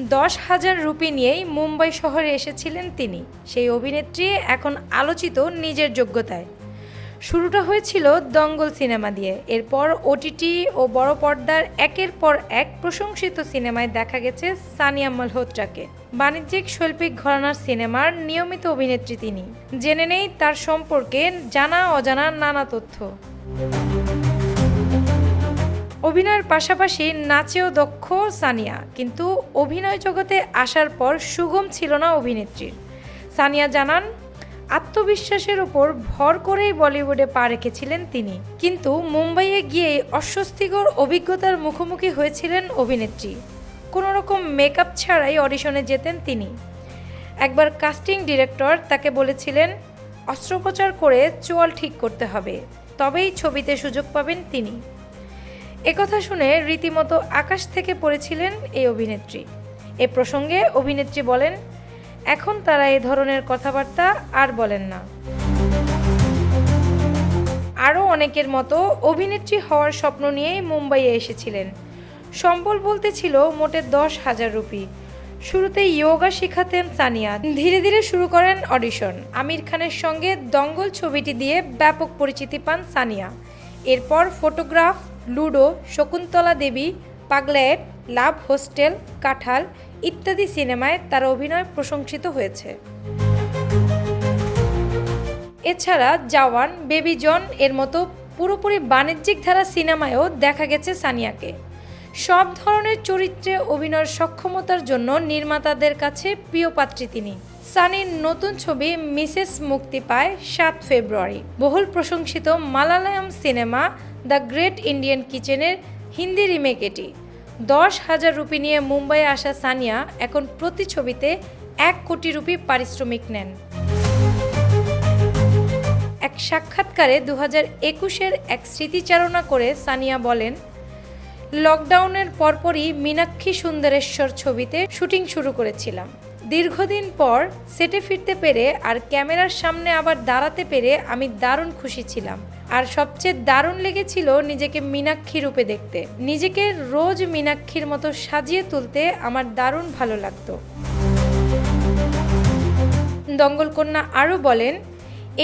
দশ হাজার রুপি নিয়েই মুম্বাই শহরে এসেছিলেন তিনি। সেই অভিনেত্রী এখন আলোচিত নিজের যোগ্যতায়। শুরুটা হয়েছিল দঙ্গল সিনেমা দিয়ে। এরপর ওটিটি ও বড় পর্দার একের পর এক প্রশংসিত সিনেমায় দেখা গেছে সানিয়া মালহোত্রাকে বাণিজ্যিক শৈল্পিক ঘরানার সিনেমার নিয়মিত অভিনেত্রী তিনি। জেনে নেই তার সম্পর্কে জানা অজানা নানা তথ্য। অভিনয়ের পাশাপাশি নাচেও দক্ষ সানিয়া, কিন্তু অভিনয় জগতে আসার পর সুগম ছিল না অভিনেত্রীর। সানিয়া জানান, আত্মবিশ্বাসের উপর ভর করেই বলিউডে পা রেখেছিলেন তিনি, কিন্তু মুম্বাইয়ে গিয়েই অস্বস্তিকর অভিজ্ঞতার মুখোমুখি হয়েছিলেন অভিনেত্রী। কোনো রকম মেকআপ ছাড়াই অডিশনে যেতেন তিনি। একবার কাস্টিং ডিরেক্টর তাকে বলেছিলেন, অস্ত্রোপচার করে চোয়াল ঠিক করতে হবে, তবেই ছবিতে সুযোগ পাবেন তিনি। একথা শুনে রীতিমতো আকাশ থেকে পড়েছিলেন এই অভিনেত্রী। এ প্রসঙ্গে অভিনেত্রী বলেন, এখন তারা এ ধরনের কথাবার্তা আর বলেন না। আরও অনেকের মতো অভিনেত্রী হওয়ার স্বপ্ন নিয়েই মুম্বাইয়ে এসেছিলেন। সম্বল বলতে ছিল মোটে দশ হাজার রুপি। শুরুতে ইয়োগা শেখাতেন সানিয়া। ধীরে ধীরে শুরু করেন অডিশন। আমির খানের সঙ্গে দঙ্গল ছবিটি দিয়ে ব্যাপক পরিচিতি পান সানিয়া। এরপর Photograph Ludo, Shakuntala Devi Pagglait Love Hostel, Kathal ইত্যাদি সিনেমায় তার অভিনয় প্রশংসিত হয়েছে। এছাড়া জাওয়ান, বেবি জন এর মতো পুরোপুরি বাণিজ্যিক ধারা সিনেমায়ও দেখা গেছে সানিয়াকে। সব ধরনের চরিত্রে অভিনয়ের সক্ষমতার জন্য নির্মাতাদের কাছে প্রিয় পাত্রী তিনি। সানির নতুন ছবি মিসেস মুক্তি পায় সাত ফেব্রুয়ারি। বহুল প্রশংসিত Malayalam cinema The Great Indian কিচেনের হিন্দি রিমেক এটি। দশ হাজার রুপি নিয়ে মুম্বাই আসা সানিয়া এখন প্রতি ছবিতে এক কোটি রুপি পারিশ্রমিক নেন। এক সাক্ষাৎকারে দু হাজার একুশের এক স্মৃতিচারণা করে সানিয়া বলেন, লকডাউনের পরপরই মীনাক্ষী সুন্দরেশ্বর ছবিতে শুটিং শুরু করেছিলাম। দীর্ঘদিন পর সেটে ফিরতে পেরে আর ক্যামেরার সামনে আবার দাঁড়াতে পেরে আমি দারুণ খুশি ছিলাম। আর সবচেয়ে দারুণ লেগেছিল নিজেকে মীনাক্ষী রূপে দেখতে। নিজেকে রোজ মীনাক্ষীর মতো সাজিয়ে তুলতে আমার দারুণ ভালো লাগতো। দঙ্গলকন্যা আরও বলেন,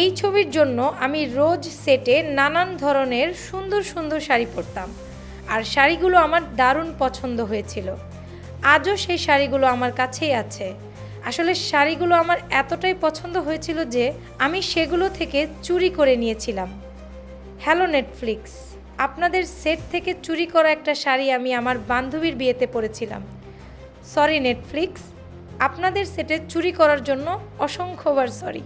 এই ছবির জন্য আমি রোজ সেটে নানান ধরনের সুন্দর সুন্দর শাড়ি পরতাম। আর শাড়িগুলো আমার দারুণ পছন্দ হয়েছিল। আজও সেই শাড়িগুলো আমার কাছেই আছে। আসলে শাড়িগুলো আমার এতটাই পছন্দ হয়েছিল যে আমি সেগুলো থেকে চুরি করে নিয়েছিলাম। হ্যালো নেটফ্লিক্স আপনাদের সেট থেকে চুরি করা একটা শাড়ি আমি আমার বান্ধবীর বিয়েতে পরেছিলাম। সরি নেটফ্লিক্স আপনাদের সেটে চুরি করার জন্য অসংখ্যবার সরি